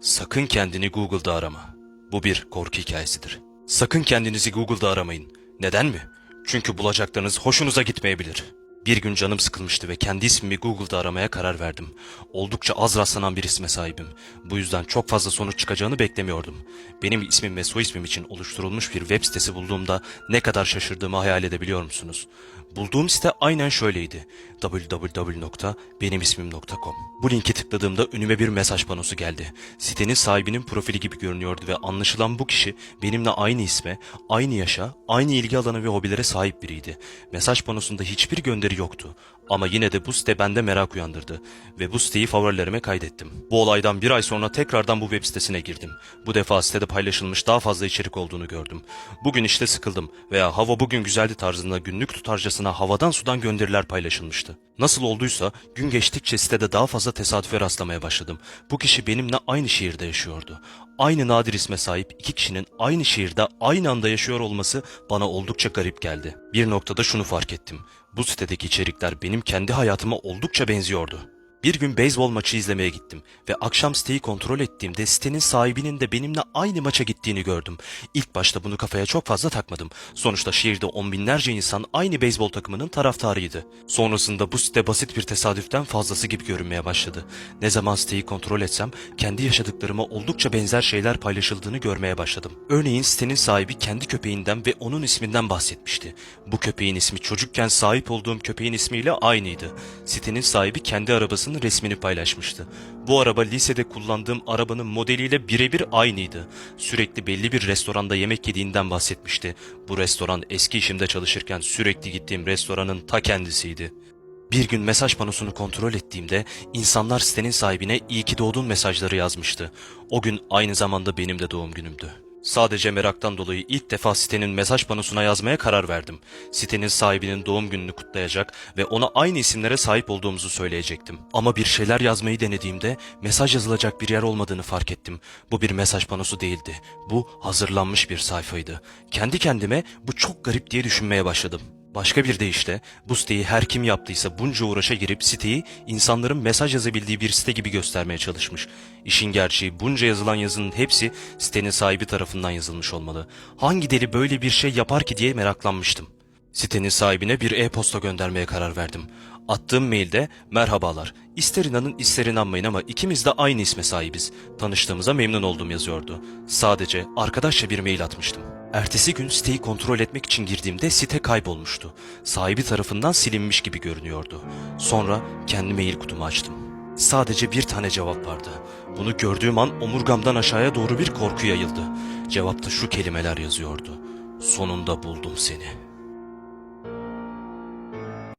Sakın kendini Google'da arama. Bu bir korku hikayesidir. Sakın kendinizi Google'da aramayın. Neden mi? Çünkü bulacaklarınız hoşunuza gitmeyebilir. Bir gün canım sıkılmıştı ve kendi ismimi Google'da aramaya karar verdim. Oldukça az rastlanan bir isme sahibim. Bu yüzden çok fazla sonuç çıkacağını beklemiyordum. Benim ismim ve soy ismim için oluşturulmuş bir web sitesi bulduğumda ne kadar şaşırdığımı hayal edebiliyor musunuz? Bulduğum site aynen şöyleydi. www.benimismim.com Bu linki tıkladığımda önüme bir mesaj panosu geldi. Sitenin sahibinin profili gibi görünüyordu ve anlaşılan bu kişi benimle aynı isme, aynı yaşa, aynı ilgi alanı ve hobilere sahip biriydi. Mesaj panosunda hiçbir yoktu. Ama yine de bu site bende merak uyandırdı ve bu siteyi favorilerime kaydettim. Bu olaydan bir ay sonra tekrardan bu web sitesine girdim. Bu defa sitede paylaşılmış daha fazla içerik olduğunu gördüm. Bugün işte sıkıldım veya hava bugün güzeldi tarzında günlük tutarcasına havadan sudan gönderiler paylaşılmıştı. Nasıl olduysa gün geçtikçe sitede daha fazla tesadüfe rastlamaya başladım. Bu kişi benimle aynı şehirde yaşıyordu. Aynı nadir isme sahip iki kişinin aynı şehirde aynı anda yaşıyor olması bana oldukça garip geldi. Bir noktada şunu fark ettim. Bu sitedeki içerikler benim kendi hayatıma oldukça benziyordu. Bir gün beyzbol maçı izlemeye gittim ve akşam siteyi kontrol ettiğimde sitenin sahibinin de benimle aynı maça gittiğini gördüm. İlk başta bunu kafaya çok fazla takmadım. Sonuçta şehirde on binlerce insan aynı beyzbol takımının taraftarıydı. Sonrasında bu site basit bir tesadüften fazlası gibi görünmeye başladı. Ne zaman siteyi kontrol etsem kendi yaşadıklarıma oldukça benzer şeyler paylaşıldığını görmeye başladım. Örneğin sitenin sahibi kendi köpeğinden ve onun isminden bahsetmişti. Bu köpeğin ismi çocukken sahip olduğum köpeğin ismiyle aynıydı. Sitenin sahibi kendi resmini paylaşmıştı. Bu araba lisede kullandığım arabanın modeliyle birebir aynıydı. Sürekli belli bir restoranda yemek yediğinden bahsetmişti. Bu restoran eski işimde çalışırken sürekli gittiğim restoranın ta kendisiydi. Bir gün mesaj panosunu kontrol ettiğimde insanlar sitenin sahibine iyi ki doğdun mesajları yazmıştı. O gün aynı zamanda benim de doğum günümdü. Sadece meraktan dolayı ilk defa sitenin mesaj panosuna yazmaya karar verdim. Sitenin sahibinin doğum gününü kutlayacak ve ona aynı isimlere sahip olduğumuzu söyleyecektim. Ama bir şeyler yazmayı denediğimde mesaj yazılacak bir yer olmadığını fark ettim. Bu bir mesaj panosu değildi. Bu hazırlanmış bir sayfaydı. Kendi kendime bu çok garip diye düşünmeye başladım. Başka bir deyişle bu siteyi her kim yaptıysa bunca uğraşa girip siteyi insanların mesaj yazabildiği bir site gibi göstermeye çalışmış. İşin gerçeği bunca yazılan yazının hepsi sitenin sahibi tarafından yazılmış olmalı. Hangi deli böyle bir şey yapar ki diye meraklanmıştım. Sitenin sahibine bir e-posta göndermeye karar verdim. Attığım mailde merhabalar. İster inanın ister inanmayın ama ikimiz de aynı isme sahibiz. Tanıştığımıza memnun oldum yazıyordu. Sadece arkadaşça bir mail atmıştım. Ertesi gün siteyi kontrol etmek için girdiğimde site kaybolmuştu. Sahibi tarafından silinmiş gibi görünüyordu. Sonra kendi mail kutumu açtım. Sadece bir tane cevap vardı. Bunu gördüğüm an omurgamdan aşağıya doğru bir korku yayıldı. Cevapta şu kelimeler yazıyordu. Sonunda buldum seni.''